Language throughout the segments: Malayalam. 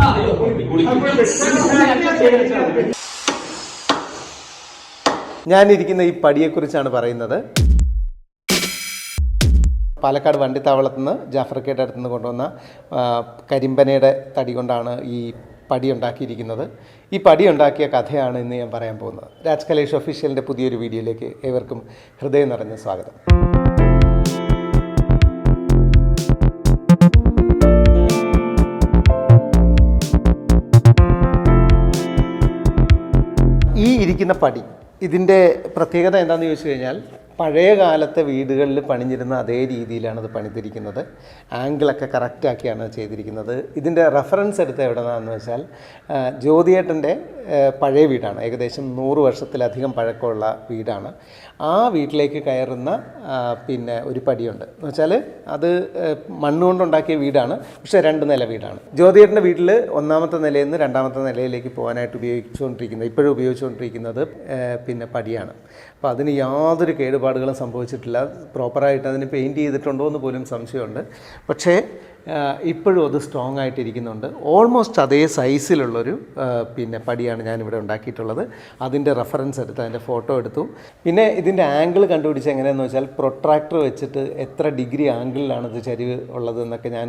ആ, അയ്യോ, കുടി, കുടി, കുടി. ഞാനിരിക്കുന്ന ഈ പടിയെക്കുറിച്ചാണ് പറയുന്നത്. പാലക്കാട് വണ്ടിത്താവളത്തു നിന്ന് ജാഫർക്കയുടെ അടുത്ത് നിന്ന് കൊണ്ടുവന്ന കരിമ്പനയുടെ തടി കൊണ്ടാണ് ഈ പടി ഉണ്ടാക്കിയിരിക്കുന്നത്. ഈ പടി ഉണ്ടാക്കിയ കഥയാണ് ഇന്ന് ഞാൻ പറയാൻ പോകുന്നത്. രാജ് കലേഷ് ഒഫീഷ്യലിന്റെ പുതിയൊരു വീഡിയോയിലേക്ക് ഏവർക്കും ഹൃദയം നിറഞ്ഞ സ്വാഗതം. ഇരിക്കുന്ന പടി. ഇതിന്റെ പ്രത്യേകത എന്താണെന്ന് ചോദിച്ചു കഴിഞ്ഞാൽ പഴയ കാലത്തെ വീടുകളിൽ പണിഞ്ഞിരുന്ന അതേ രീതിയിലാണ് ഇത് പണിതിരിക്കുന്നത്. ആംഗിളൊക്കെ കറക്റ്റാക്കിയാണ് ചെയ്തിരിക്കുന്നത്. ഇതിന്റെ റെഫറൻസ് എടുത്ത എവിടെന്നാന്ന് വെച്ചാൽ ജ്യോതിയേട്ടന്റെ പഴയ വീടാണ്. ഏകദേശം നൂറ് വർഷത്തിലധികം പഴക്കമുള്ള വീടാണ്. ആ വീട്ടിലേക്ക് കയറുന്ന പിന്നെ ഒരു പടിയുണ്ട്. എന്ന് വെച്ചാൽ അത് മണ്ണുകൊണ്ടുണ്ടാക്കിയ മണ്ണ് കൊണ്ടുണ്ടാക്കിയ വീടാണ്. പക്ഷേ രണ്ട് നില വീടാണ്. ജ്യോതിയേട്ടന്റെ വീട്ടിൽ ഒന്നാമത്തെ നിലയിൽ നിന്ന് രണ്ടാമത്തെ നിലയിലേക്ക് പോകാനായിട്ട് ഉപയോഗിച്ചുകൊണ്ടിരിക്കുന്നത് ഇപ്പോഴും ഉപയോഗിച്ചുകൊണ്ടിരിക്കുന്നത് പിന്നെ പടിയാണ്. അപ്പോൾ അതിന് യാതൊരു കേടുപാടുകളും സംഭവിച്ചിട്ടില്ല. പ്രോപ്പറായിട്ട് അതിന് പെയിന്റ് ചെയ്തിട്ടുണ്ടോ എന്ന് പോലും സംശയമുണ്ട്. പക്ഷേ ഇപ്പോഴും അത് സ്ട്രോങ് ആയിട്ടിരിക്കുന്നുണ്ട്. ഓൾമോസ്റ്റ് അതേ സൈസിലുള്ളൊരു പിന്നെ പടിയാണ് ഞാനിവിടെ ഉണ്ടാക്കിയിട്ടുള്ളത്. അതിന്റെ റെഫറൻസ് എടുത്ത് അതിന്റെ ഫോട്ടോ എടുത്തു. പിന്നെ ഇതിന്റെ ആംഗിൾ കണ്ടുപിടിച്ച് എങ്ങനെയാണെന്ന് വെച്ചാൽ പ്രൊട്രാക്ടർ വെച്ചിട്ട് എത്ര ഡിഗ്രി ആംഗിളിലാണ് ഇത് ചരിവ് ഉള്ളതെന്നൊക്കെ ഞാൻ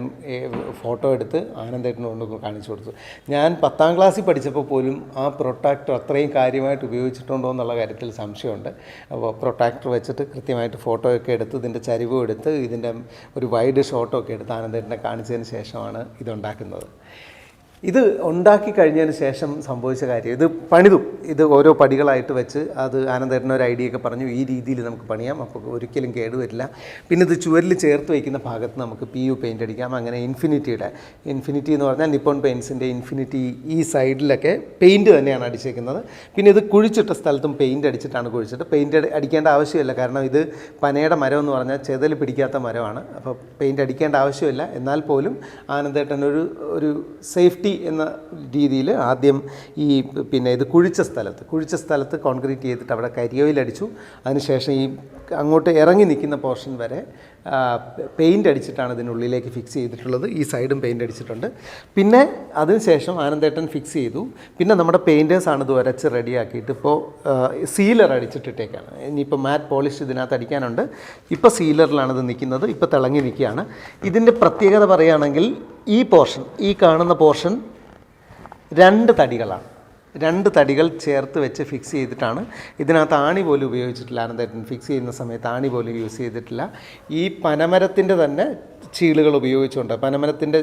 ഫോട്ടോ എടുത്ത് ആനന്ദേട്ടന് കൊണ്ട് കാണിച്ചു കൊടുത്തു. ഞാൻ പത്താം ക്ലാസ്സിൽ പഠിച്ചപ്പോൾ പോലും ആ പ്രൊട്രാക്ടർ അത്രയും കാര്യമായിട്ട് ഉപയോഗിച്ചിട്ടുണ്ടോ എന്നുള്ള കാര്യത്തിൽ സംശയമുണ്ട്. അപ്പോൾ പ്രൊട്രാക്ടർ വെച്ചിട്ട് കൃത്യമായിട്ട് ഫോട്ടോയൊക്കെ എടുത്ത് ഇതിന്റെ ചരിവും എടുത്ത് ഇതിന്റെ ഒരു വൈഡ് ഷോട്ടൊക്കെ എടുത്ത് ആനന്ദേട്ടനെ കാണിച്ചതിന് ശേഷമാണ് ഇതുണ്ടാക്കുന്നത്. ഇത് ഉണ്ടാക്കി കഴിഞ്ഞതിന് ശേഷം സംഭവിച്ച കാര്യം ഇത് പണിതു. ഇത് ഓരോ പടികളായിട്ട് വെച്ച് അത് ആനന്ദേട്ടൻ ഒരു ഐഡിയ ഒക്കെ പറഞ്ഞു ഈ രീതിയിൽ നമുക്ക് പണിയാം അപ്പോൾ ഒരിക്കലും കേടുവരില്ല പിന്നെ ഇത് ചുവരിൽ ചേർത്ത് വയ്ക്കുന്ന ഭാഗത്ത് നമുക്ക് പി യു പെയിന്റ് അടിക്കാം. അങ്ങനെ ഇൻഫിനിറ്റിയുടെ ഇൻഫിനിറ്റി എന്ന് പറഞ്ഞാൽ നിപ്പോൺ പെയിൻസിന്റെ ഇൻഫിനിറ്റി ഈ സൈഡിലൊക്കെ പെയിന്റ് തന്നെയാണ് അടിച്ചേക്കുന്നത്. പിന്നെ ഇത് കുഴിച്ചിട്ട സ്ഥലത്തും പെയിന്റ് അടിച്ചിട്ടാണ് കുഴിച്ചിട്ട് പെയിന്റ് അടിക്കേണ്ട ആവശ്യമില്ല കാരണം ഇത് പനയുടെ മരം എന്ന് പറഞ്ഞാൽ ചെതൽ പിടിക്കാത്ത മരമാണ്. അപ്പോൾ പെയിന്റ് അടിക്കേണ്ട ആവശ്യമില്ല. എന്നാൽ പോലും ആനന്ദേട്ടൻ ഒരു ഒരു സേഫ്റ്റി എന്ന രീതിയിൽ ആദ്യം ഈ പിന്നെ ഇത് കുഴിച്ച സ്ഥലത്ത് കുഴിച്ച സ്ഥലത്ത് കോൺക്രീറ്റ് ചെയ്തിട്ട് അവിടെ കരിയോയിലടിച്ചു അതിനുശേഷം ഈ അങ്ങോട്ട് ഇറങ്ങി നിൽക്കുന്ന പോർഷൻ വരെ പെയിന്റ് അടിച്ചിട്ടാണ് ഇതിനുള്ളിലേക്ക് ഫിക്സ് ചെയ്തിട്ടുള്ളത്. ഈ സൈഡും പെയിന്റ് അടിച്ചിട്ടുണ്ട്. പിന്നെ അതിനുശേഷം ആനന്ദേട്ടൻ ഫിക്സ് ചെയ്തു. പിന്നെ നമ്മുടെ പെയിന്റേഴ്സാണ് ഇത് വരച്ച് റെഡിയാക്കിയിട്ട് ഇപ്പോൾ സീലർ അടിച്ചിട്ടിട്ടേക്കാണ്. ഇനിയിപ്പോൾ മാറ്റ് പോളിഷ് ഇതിനകത്ത് അടിക്കാനുണ്ട്. ഇപ്പോൾ സീലറിലാണ് ഇത് നിൽക്കുന്നത്. ഇപ്പോൾ തിളങ്ങി നിൽക്കുകയാണ്. ഇതിന്റെ പ്രത്യേകത പറയുകയാണെങ്കിൽ ഈ പോർഷൻ ഈ കാണുന്ന പോർഷൻ രണ്ട് തടികളാണ്. രണ്ട് തടികൾ ചേർത്ത് വെച്ച് ഫിക്സ് ചെയ്തിട്ടാണ്. ഇതിനകത്ത് ആണി പോലും ഉപയോഗിച്ചിട്ടില്ല. അനന്തരം ഫിക്സ് ചെയ്യുന്ന സമയത്ത് ആണി പോലും യൂസ് ചെയ്തിട്ടില്ല. ഈ പനമരത്തിന്റെ തന്നെ ചീളുകൾ ഉപയോഗിച്ചുകൊണ്ട് പനമരത്തിന്റെ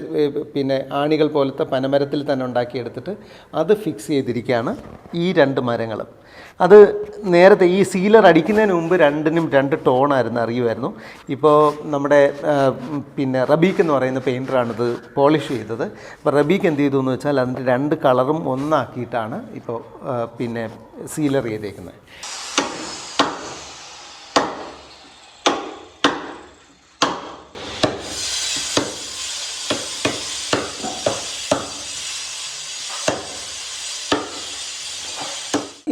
പിന്നെ ആണികൾ പോലത്തെ പനമരത്തിൽ തന്നെ ഉണ്ടാക്കിയെടുത്തിട്ട് അത് ഫിക്സ് ചെയ്തിരിക്കുകയാണ് ഈ രണ്ട് മരങ്ങളും. അത് നേരത്തെ ഈ സീലർ അടിക്കുന്നതിന് മുമ്പ് രണ്ടിനും രണ്ട് ടോണായിരുന്നു അറിയുമായിരുന്നു. ഇപ്പോൾ നമ്മുടെ പിന്നെ റബീക്ക് എന്ന് പറയുന്ന പെയിന്ററാണിത് പോളിഷ് ചെയ്തത്. അപ്പോൾ റബീക്ക് എന്ത് ചെയ്തു എന്ന് വെച്ചാൽ അതിന്റെ രണ്ട് കളറും ഒന്നാക്കിയിട്ടാണ് ഇപ്പോൾ പിന്നെ സീലർ ചെയ്തേക്കുന്നത്.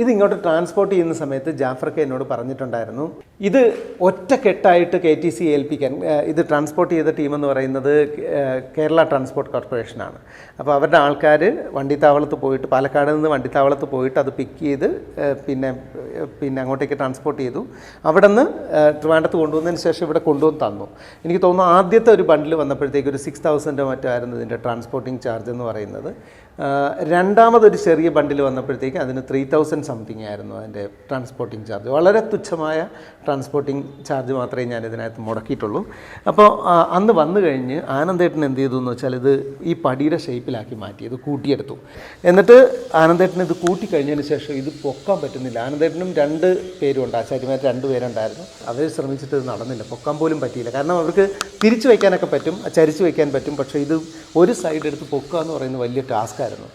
ഇത് ഇങ്ങോട്ട് ട്രാൻസ്പോർട്ട് ചെയ്യുന്ന സമയത്ത് ജാഫർക്ക് എന്നോട് പറഞ്ഞിട്ടുണ്ടായിരുന്നു ഇത് ഒറ്റ കെട്ടായിട്ട് കെ ടി സി ഏൽപ്പിക്കാൻ ഇത് ട്രാൻസ്പോർട്ട് ചെയ്ത ടീം എന്ന് പറയുന്നത് കേരള ട്രാൻസ്പോർട്ട് കോർപ്പറേഷനാണ് അപ്പോൾ അവരുടെ ആൾക്കാർ വണ്ടിത്താവളത്ത് പോയിട്ട് പാലക്കാട് നിന്ന് വണ്ടിത്താവളത്ത് പോയിട്ട് അത് പിക്ക് ചെയ്ത് പിന്നെ പിന്നെ അങ്ങോട്ടേക്ക് ട്രാൻസ്പോർട്ട് ചെയ്തു. അവിടെ നിന്ന് ട്രിവാൻഡത്ത് കൊണ്ടുവന്നതിന് ശേഷം ഇവിടെ കൊണ്ടുവന്ന് തന്നു. എനിക്ക് തോന്നുന്നു ആദ്യത്തെ ഒരു ബണ്ടിൽ വന്നപ്പോഴത്തേക്ക് ഒരു സിക്സ് തൗസൻഡോ മറ്റോ ആയിരുന്നു ഇതിന്റെ ട്രാൻസ്പോർട്ടിങ് ചാർജ് എന്ന് പറയുന്നത്. രണ്ടാമതൊരു ചെറിയ ബണ്ടിൽ വന്നപ്പോഴത്തേക്ക് അതിന് ത്രീ തൗസൻഡ് സംതിങ് ആയിരുന്നു അതിന്റെ ട്രാൻസ്പോർട്ടിങ് ചാർജ് വളരെ തുച്ഛമായ ട്രാൻസ്പോർട്ടിങ് ചാർജ് മാത്രമേ ഞാൻ ഇതിനകത്ത് മുടക്കിയിട്ടുള്ളൂ. അപ്പോൾ അന്ന് വന്നു കഴിഞ്ഞ് ആനന്ദേട്ടൻ എന്ത് ചെയ്തു എന്ന് വെച്ചാൽ ഇത് ഈ പടിയുടെ ഷേപ്പിലാക്കി മാറ്റി ഇത് കൂട്ടിയെടുത്തു. എന്നിട്ട് ആനന്ദേട്ടൻ ഇത് കൂട്ടിക്കഴിഞ്ഞതിന് ശേഷം ഇത് പൊക്കാൻ പറ്റുന്നില്ല. ആനന്ദേട്ടനും രണ്ട് പേരുണ്ട് ആചാര്യമാർ രണ്ട് പേരുണ്ടായിരുന്നു. അവർ ശ്രമിച്ചിട്ട് ഇത് നടന്നില്ല. പൊക്കാൻ പോലും പറ്റിയില്ല. കാരണം അവർക്ക് തിരിച്ചു വയ്ക്കാനൊക്കെ പറ്റും ചരിച്ചു വയ്ക്കാൻ പറ്റും പക്ഷേ ഇത് ഒരു സൈഡ് എടുത്ത് പൊക്കുക എന്ന് പറയുന്നത് വലിയ ടാസ്ക്കായിരുന്നു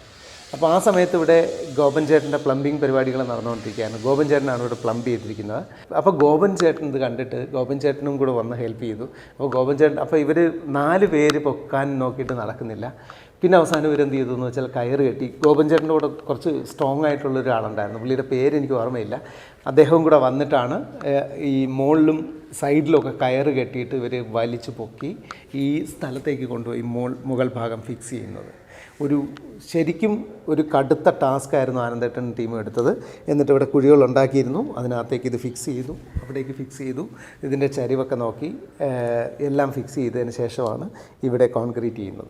അപ്പോൾ ആ സമയത്ത് ഇവിടെ ഗോപൻ ചേട്ടന്റെ പ്ലംബിംഗ് പരിപാടികൾ നടന്നുകൊണ്ടിരിക്കുകയാണ്. ഗോപൻ ചേട്ടനാണ് ഇവിടെ പ്ലംബ് ചെയ്തിരിക്കുന്നത്. അപ്പോൾ ഗോപൻ ചേട്ടൻ ഇത് കണ്ടിട്ട് ഗോപൻ ചേട്ടനും കൂടെ വന്ന് ഹെൽപ്പ് ചെയ്തു. അപ്പോൾ ഗോപൻ ചേട്ടൻ അപ്പോൾ ഇവർ നാല് പേര് പൊക്കാൻ നോക്കിയിട്ട് നടക്കുന്നില്ല. പിന്നെ അവസാനം ഇവരെന്ത് എന്ത് എന്ന് വെച്ചാൽ കയറ് കെട്ടി. ഗോപഞ്ചേട്ടന്റെ കൂടെ കുറച്ച് സ്ട്രോങ് ആയിട്ടുള്ള ഒരാളുണ്ടായിരുന്നു. പുള്ളിയുടെ പേര് എനിക്ക് ഓർമ്മയില്ല. അദ്ദേഹവും കൂടെ വന്നിട്ടാണ് ഈ മുകളിലും സൈഡിലൊക്കെ കയറ് കെട്ടിയിട്ട് ഇവർ വലിച്ചു പൊക്കി ഈ സ്ഥലത്തേക്ക് കൊണ്ടുപോയി മോൾ മുകൾ ഭാഗം ഫിക്സ് ചെയ്യുന്നത്. ഒരു ശരിക്കും ഒരു കടുത്ത ടാസ്ക് ആയിരുന്നു ആനന്ദേട്ടൻ ടീം എടുത്തത്. എന്നിട്ട് ഇവിടെ കുഴികൾ ഉണ്ടാക്കിയിരുന്നു. അതിനകത്തേക്ക് ഇത് ഫിക്സ് ചെയ്തു. അവിടേക്ക് ഫിക്സ് ചെയ്തു. ഇതിന്റെ ചരിവൊക്കെ നോക്കി എല്ലാം ഫിക്സ് ചെയ്തതിന് ശേഷമാണ് ഇവിടെ കോൺക്രീറ്റ് ചെയ്യുന്നത്.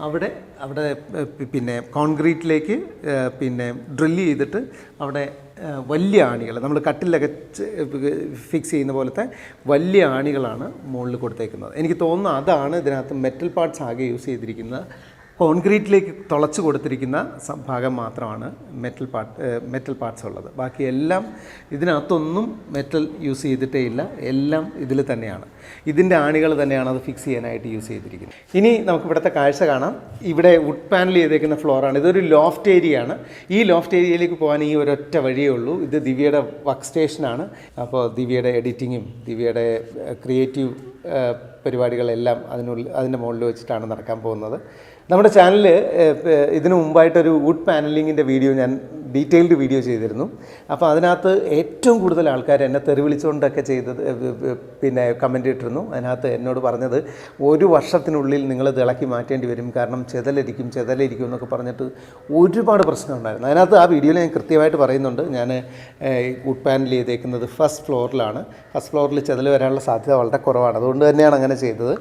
അവിടെ അവിടെ പിന്നെ കോൺക്രീറ്റിലേക്ക് പിന്നെ ഡ്രില്ല് ചെയ്തിട്ട് അവിടെ വലിയ ആണികൾ നമ്മൾ കട്ടിലൊക്കെ ഫിക്സ് ചെയ്യുന്ന പോലത്തെ വലിയ ആണികളാണ് മുകളിൽ കൊടുത്തേക്കുന്നത്. എനിക്ക് തോന്നുന്നു അതാണ് ഇതിനകത്ത് മെറ്റൽ പാർട്സ് ആകെ യൂസ് ചെയ്തിരിക്കുന്ന കോൺക്രീറ്റിലേക്ക് തുളച്ചു കൊടുത്തിരിക്കുന്ന ഭാഗം മാത്രമാണ് മെറ്റൽ പാർട്ട് മെറ്റൽ പാർട്സ് ഉള്ളത്. ബാക്കി എല്ലാം ഇതിനകത്തൊന്നും മെറ്റൽ യൂസ് ചെയ്തിട്ടേ ഇല്ല. എല്ലാം ഇതിൽ തന്നെയാണ്. ഇതിന്റെ ആണികൾ തന്നെയാണ് അത് ഫിക്സ് ചെയ്യാനായിട്ട് യൂസ് ചെയ്തിരിക്കുന്നത്. ഇനി നമുക്ക് ഇവിടുത്തെ കാഴ്ച കാണാം. ഇവിടെ വുഡ് പാനൽ ചെയ്തേക്കുന്ന ഫ്ലോറാണ് ഇതൊരു ലോഫ്റ്റ് ഏരിയ ആണ്. ഈ ലോഫ്റ്റ് ഏരിയയിലേക്ക് പോകാൻ ഈ ഒരൊറ്റ വഴിയേ ഉള്ളൂ. ഇത് ദിവ്യയുടെ വർക്ക് സ്റ്റേഷനാണ് അപ്പോൾ ദിവ്യയുടെ എഡിറ്റിങ്ങും ദിവ്യയുടെ ക്രിയേറ്റീവ് പരിപാടികളെല്ലാം അതിനുള്ളിൽ അതിന്റെ മുകളിൽ വെച്ചിട്ടാണ് നടക്കാൻ പോകുന്നത്. നമ്മുടെ ചാനലിൽ ഇതിനു മുമ്പായിട്ടൊരു വുഡ് പാനലിങ്ങിന്റെ വീഡിയോ ഞാൻ ഡീറ്റെയിൽഡ് വീഡിയോ ചെയ്തിരുന്നു. അപ്പോൾ അതിനകത്ത് ഏറ്റവും കൂടുതൽ ആൾക്കാർ എന്നെ തെറി വിളിച്ചുകൊണ്ടൊക്കെ ചെയ്തത് പിന്നെ കമന്റ് ഇട്ടിരുന്നു. അതിനകത്ത് എന്നോട് പറഞ്ഞത് ഒരു വർഷത്തിനുള്ളിൽ നിങ്ങൾ തിളക്കി മാറ്റേണ്ടി വരും. കാരണം ചെതലരിക്കും ചെതലരിക്കും എന്നൊക്കെ പറഞ്ഞിട്ട് ഒരുപാട് പ്രശ്നം ഉണ്ടായിരുന്നു അതിനകത്ത് ആ വീഡിയോയിൽ ഞാൻ കൃത്യമായിട്ട് പറയുന്നുണ്ട്. ഞാൻ വുഡ് പാനൽ ചെയ്തേക്കുന്നത് ഫസ്റ്റ് ഫ്ലോറിലാണ്. ഫസ്റ്റ് ഫ്ലോറിൽ ചെതൽ വരാനുള്ള സാധ്യത വളരെ കുറവാണ്. അതുകൊണ്ട് തന്നെയാണ് അങ്ങനെ ചെയ്തത്.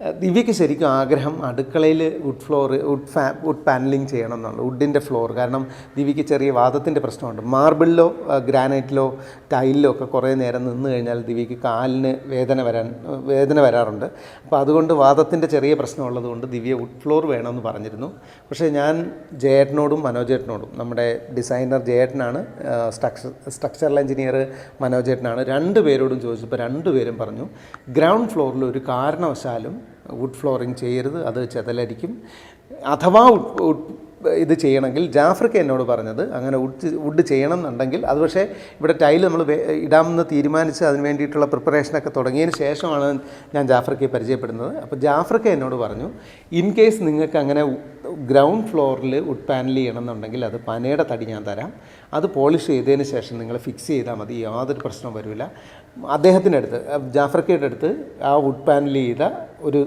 ദിവ്യയ്ക്ക് ശരിക്കും ആഗ്രഹം അടുക്കളയിൽ വുഡ് ഫ്ലോർ വുഡ് ഫാ വുഡ് പാനലിംഗ് ചെയ്യണം എന്നുള്ളത് വുഡിന്റെ ഫ്ലോർ കാരണം ദിവ്യയ്ക്ക് ചെറിയ വാദത്തിന്റെ പ്രശ്നമുണ്ട്. മാർബിളിലോ ഗ്രാനൈറ്റിലോ ടൈലിലോ ഒക്കെ കുറേ നേരം നിന്ന് കഴിഞ്ഞാൽ ദിവ്യയ്ക്ക് കാലിന് വേദന വരാൻ വേദന വരാറുണ്ട്. അപ്പോൾ അതുകൊണ്ട് വാദത്തിന്റെ ചെറിയ പ്രശ്നമുള്ളത് കൊണ്ട് ദിവ്യ വുഡ് ഫ്ലോർ വേണമെന്ന് പറഞ്ഞിരുന്നു. പക്ഷേ ഞാൻ ജയേട്ടനോടും മനോജേട്ടനോടും നമ്മുടെ ഡിസൈനർ ജയേട്ടനാണ് സ്ട്രക്ചർ സ്ട്രക്ചറൽ എഞ്ചിനീയർ മനോജേട്ടനാണ് രണ്ട് പേരോടും ചോദിച്ചപ്പോൾ രണ്ടുപേരും പറഞ്ഞു ഗ്രൗണ്ട് ഫ്ലോറിൽ ഒരു കാരണവശാലും വുഡ് ഫ്ലോറിങ് ചെയ്യരുത് അത് ചെതലരിക്കും അഥവാ ഇത് ചെയ്യണമെങ്കിൽ ജാഫ്രിക്ക എന്നോട് പറഞ്ഞത് അങ്ങനെ വുഡ് വുഡ് ചെയ്യണം എന്നുണ്ടെങ്കിൽ അത് പക്ഷേ ഇവിടെ ടൈൽ നമ്മൾ ഇടാമെന്ന് തീരുമാനിച്ച് അതിന് വേണ്ടിയിട്ടുള്ള പ്രിപ്പറേഷനൊക്കെ തുടങ്ങിയതിന് ശേഷമാണ് ഞാൻ ജാഫ്രിക്കയെ പരിചയപ്പെടുന്നത്. അപ്പോൾ ജാഫ്രിക്ക എന്നോട് പറഞ്ഞു ഇൻ കേസ് നിങ്ങൾക്ക് അങ്ങനെ ഗ്രൗണ്ട് ഫ്ലോറിൽ വുഡ് പാനൽ ചെയ്യണം എന്നുണ്ടെങ്കിൽ അത് പനയുടെ തടി ഞാൻ തരാം. അത് പോളിഷ് ചെയ്തതിന് ശേഷം നിങ്ങൾ ഫിക്സ് ചെയ്താൽ മതി യാതൊരു പ്രശ്നവും വരില്ല അഹ് ജാഫ്രിക്കയുടെ അടുത്ത് ആ വുഡ് പാനൽ ചെയ്ത ഒരു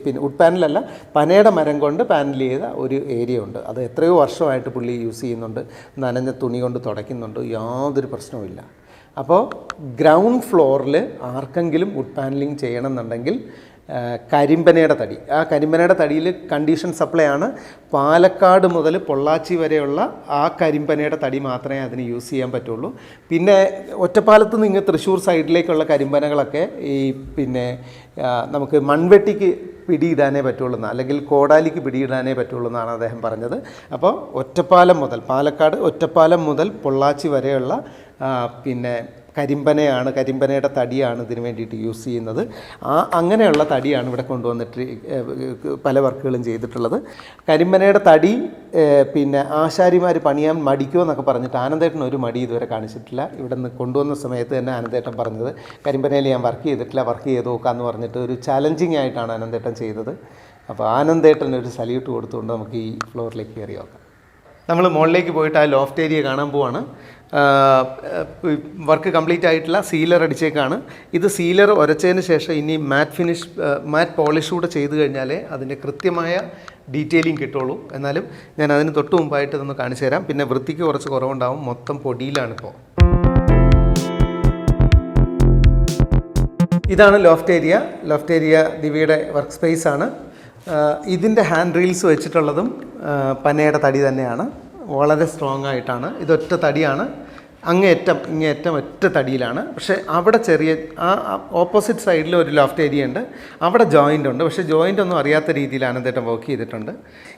പിന്നെ വുഡ് പാനലല്ല പനയുടെ മരം കൊണ്ട് പാനൽ ചെയ്ത ഒരു ഏരിയ ഉണ്ട്. അത് എത്രയോ വർഷമായിട്ട് പുള്ളി യൂസ് ചെയ്യുന്നുണ്ട് നനഞ്ഞ തുണി കൊണ്ട് തുടയ്ക്കുന്നുണ്ട് യാതൊരു പ്രശ്നവുമില്ല അപ്പോൾ ഗ്രൗണ്ട് ഫ്ലോറിൽ ആർക്കെങ്കിലും വുഡ് പാനലിങ് ചെയ്യണം എന്നുണ്ടെങ്കിൽ ആ, കരിമ്പനയുടെ തടി. ആ കരിമ്പനയുടെ തടിയിൽ കണ്ടീഷൻ സപ്ലൈ ആണ്. പാലക്കാട് മുതൽ പൊള്ളാച്ചി വരെയുള്ള ആ കരിമ്പനയുടെ തടി മാത്രമേ അതിന് യൂസ് ചെയ്യാൻ പറ്റുള്ളൂ. പിന്നെ ഒറ്റപ്പാലത്ത് നിന്ന് തൃശ്ശൂർ സൈഡിലേക്കുള്ള കരിമ്പനകളൊക്കെ ഈ പിന്നെ നമുക്ക് മൺവെട്ടിക്ക് പിടിയിടാനേ പറ്റുള്ളൂ. അല്ലെങ്കിൽ കോടാലിക്ക് പിടിയിടാനേ പറ്റുള്ളൂ എന്നാണ് അദ്ദേഹം പറഞ്ഞത്. അപ്പോൾ ഒറ്റപ്പാലം മുതൽ പാലക്കാട് ഒറ്റപ്പാലം മുതൽ പൊള്ളാച്ചി വരെയുള്ള പിന്നെ കരിമ്പനയാണ് കരിമ്പനയുടെ തടിയാണ് ഇതിന് വേണ്ടിയിട്ട് യൂസ് ചെയ്യുന്നത്. ആ അങ്ങനെയുള്ള തടിയാണ് ഇവിടെ കൊണ്ടുവന്നിട്ട് പല വർക്കുകളും ചെയ്തിട്ടുള്ളത്. കരിമ്പനയുടെ തടി പിന്നെ ആശാരിമാർ പണിയാൻ മടിക്കുമോ എന്നൊക്കെ പറഞ്ഞിട്ട് ആനന്ദേട്ടൻ ഒരു മടി ഇതുവരെ കാണിച്ചിട്ടില്ല. ഇവിടെ നിന്ന് കൊണ്ടുവന്ന സമയത്ത് തന്നെ ആനന്ദേട്ടൻ പറഞ്ഞത് കരിമ്പനയിൽ ഞാൻ വർക്ക് ചെയ്തിട്ടില്ല വർക്ക് ചെയ്ത് നോക്കാമെന്ന് പറഞ്ഞിട്ട് ഒരു ചലഞ്ചിങ് ആയിട്ടാണ് ആനന്ദേട്ടൻ ചെയ്തത്. അപ്പോൾ ആനന്ദേട്ടൻ ഒരു സല്യൂട്ട് കൊടുത്തുകൊണ്ട് നമുക്ക് ഈ ഫ്ലോറിലേക്ക് കയറി നോക്കാം. നമ്മൾ മുകളിലേക്ക് പോയിട്ട് ആ ലോഫ്റ്റ് ഏരിയ കാണാൻ പോവാണ്. വർക്ക് കംപ്ലീറ്റ് ആയിട്ടുള്ള സീലർ അടിച്ചേക്കാണ്. ഇത് സീലർ ഉരച്ചതിന് ശേഷം ഇനി മാറ്റ് ഫിനിഷ് മാറ്റ് പോളിഷ് കൂടെ ചെയ്ത് കഴിഞ്ഞാലേ അതിന്റെ കൃത്യമായ ഡീറ്റെയിലിംഗ് കിട്ടുള്ളൂ. എന്നാലും ഞാൻ അതിന് തൊട്ട് മുമ്പായിട്ട് ഇതൊന്ന് കാണിച്ചു തരാം. പിന്നെ വൃത്തിക്ക് കുറച്ച് കുറവുണ്ടാവും. മൊത്തം പൊടിയിലാണിപ്പോൾ ഇതാണ് ലോഫ്റ്റ് ഏരിയ. ലോഫ്റ്റ് ഏരിയ ദിവ്യയുടെ വർക്ക് സ്പേസ് ആണ്. ഇതിന്റെ ഹാൻഡ് റീൽസ് വെച്ചിട്ടുള്ളതും പനയുടെ തടി തന്നെയാണ്. വളരെ സ്ട്രോങ് ആയിട്ടാണ്. ഇതൊറ്റ തടിയാണ്. അങ്ങേയറ്റം ഇങ്ങേയറ്റം ഒറ്റ തടിയിലാണ്. പക്ഷേ അവിടെ ചെറിയ ആ ഓപ്പോസിറ്റ് സൈഡിൽ ഒരു ലോഫ്റ്റ് ഏരിയ ഉണ്ട്. അവിടെ ജോയിന്റ് ഉണ്ട്. പക്ഷേ ജോയിന്റ് ഒന്നും അറിയാത്ത രീതിയിൽ അനന്തേട്ടം വർക്ക് ചെയ്തിട്ടുണ്ട്.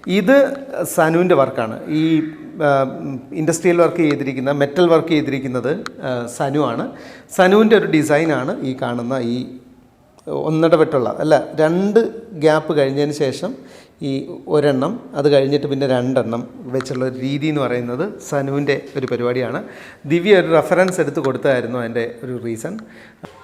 ഇത് സനുവിന്റെ വർക്കാണ് ഈ ഇൻഡസ്ട്രിയൽ വർക്ക് ചെയ്തിരിക്കുന്ന മെറ്റൽ വർക്ക് ചെയ്തിരിക്കുന്നത് ആ, സനു ആണ്. സനുവിന്റെ ഒരു ഡിസൈനാണ് ഈ കാണുന്ന ഈ ഒന്നിടവിട്ടുള്ള അല്ല രണ്ട് ഗ്യാപ്പ് കഴിഞ്ഞതിന് ശേഷം ഈ ഒരെണ്ണം അത് കഴിഞ്ഞിട്ട് പിന്നെ രണ്ടെണ്ണം വെച്ചുള്ള ഒരു രീതി എന്ന് പറയുന്നത് സനുവിന്റെ ഒരു പരിപാടിയാണ്. ദിവ്യ ഒരു റെഫറൻസ് എടുത്ത് കൊടുത്തതായിരുന്നു അതിന്റെ ഒരു റീസൺ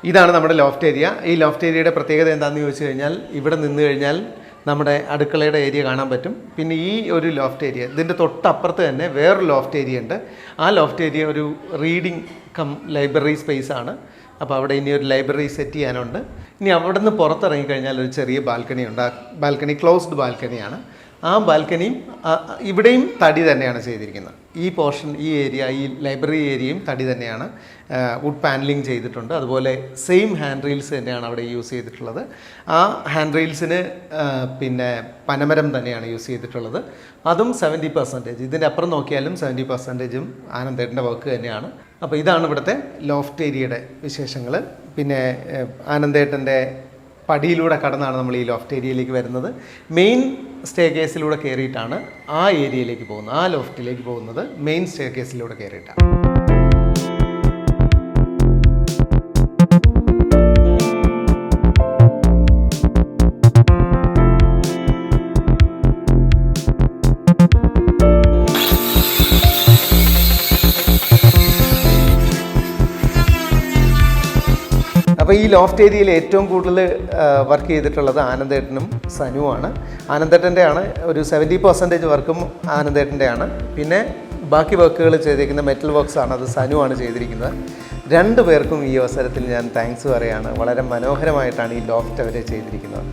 ഇതാണ് നമ്മുടെ ലോഫ്റ്റ് ഏരിയ ഈ ലോഫ്റ്റ് ഏരിയയുടെ പ്രത്യേകത എന്താണെന്ന് ചോദിച്ചു കഴിഞ്ഞാൽ ഇവിടെ നിന്ന് കഴിഞ്ഞാൽ നമ്മുടെ അടുക്കളയുടെ ഏരിയ കാണാൻ പറ്റും. പിന്നെ ഈ ഒരു ലോഫ്റ്റ് ഏരിയ ഇതിന്റെ തൊട്ടപ്പുറത്ത് തന്നെ വേറൊരു ലോഫ്റ്റ് ഏരിയ ഉണ്ട്. ആ ലോഫ്റ്റ് ഏരിയ ഒരു റീഡിംഗ് കം ലൈബ്രറി സ്പേസ് ആണ്. അപ്പോൾ അവിടെ ഇനി ഒരു ലൈബ്രറി സെറ്റ് ചെയ്യാനുണ്ട്. ഇനി അവിടെ നിന്ന് പുറത്തിറങ്ങി കഴിഞ്ഞാൽ ഒരു ചെറിയ ബാൽക്കണി ഉണ്ട്. ആ ബാൽക്കണി ക്ലോസ്ഡ് ബാൽക്കണിയാണ് ആ ബാൽക്കണിയും ഇവിടെയും തടി തന്നെയാണ് ചെയ്തിരിക്കുന്നത്. ഈ പോർഷൻ ഈ ഏരിയ ഈ ലൈബ്രറി ഏരിയയും തടി തന്നെയാണ് വുഡ് പാനലിംഗ് ചെയ്തിട്ടുണ്ട്. അതുപോലെ സെയിം ഹാൻഡ് റെയിൽസ് തന്നെയാണ് അവിടെ യൂസ് ചെയ്തിട്ടുള്ളത്. ആ ഹാൻഡ് റെയിൽസിന് പിന്നെ പനമരം തന്നെയാണ് യൂസ് ചെയ്തിട്ടുള്ളത്. അതും സെവന്റി പെർസെന്റേജ്. ഇതിന്റെ അപ്പുറം നോക്കിയാലും സെവന്റി പെർസെന്റേജും ആനന്ദേട്ടന്റെ വർക്ക് തന്നെയാണ്. അപ്പോൾ ഇതാണ് ഇവിടുത്തെ ലോഫ്റ്റ് ഏരിയയുടെ വിശേഷങ്ങൾ. പിന്നെ ആനന്ദേട്ടന്റെ പടിയിലൂടെ കടന്നാണ് നമ്മൾ ഈ ലോഫ്റ്റ് ഏരിയയിലേക്ക് വരുന്നത്. മെയിൻ സ്റ്റേ കേസിലൂടെ കയറിയിട്ടാണ് ആ ഏരിയയിലേക്ക് പോകുന്നത് ആ ലോഫ്റ്റിലേക്ക് പോകുന്നത് മെയിൻ സ്റ്റേ കേസിലൂടെ കയറിയിട്ടാണ്. ലോഫ്റ്റ് ഏരിയയിൽ ഏറ്റവും കൂടുതൽ വർക്ക് ചെയ്തിട്ടുള്ളത് ആനന്ദേട്ടനും സനുവാണ്. ആനന്ദേട്ടന്റെ ആണ് ഒരു സെവന്റി പെർസെന്റേജ് വർക്കും ആനന്ദേട്ടന്റെ ആണ് പിന്നെ ബാക്കി വർക്കുകൾ ചെയ്തിരിക്കുന്ന മെറ്റൽ വർക്ക്സ് ആണ് അത് സനുവാണ് ചെയ്തിരിക്കുന്നത്. രണ്ട് പേർക്കും ഈ അവസരത്തിൽ ഞാൻ താങ്ക്സ് പറയുകയാണ് വളരെ മനോഹരമായിട്ടാണ് ഈ ലോഫ്റ്റ് അവരെ ചെയ്തിരിക്കുന്നത്.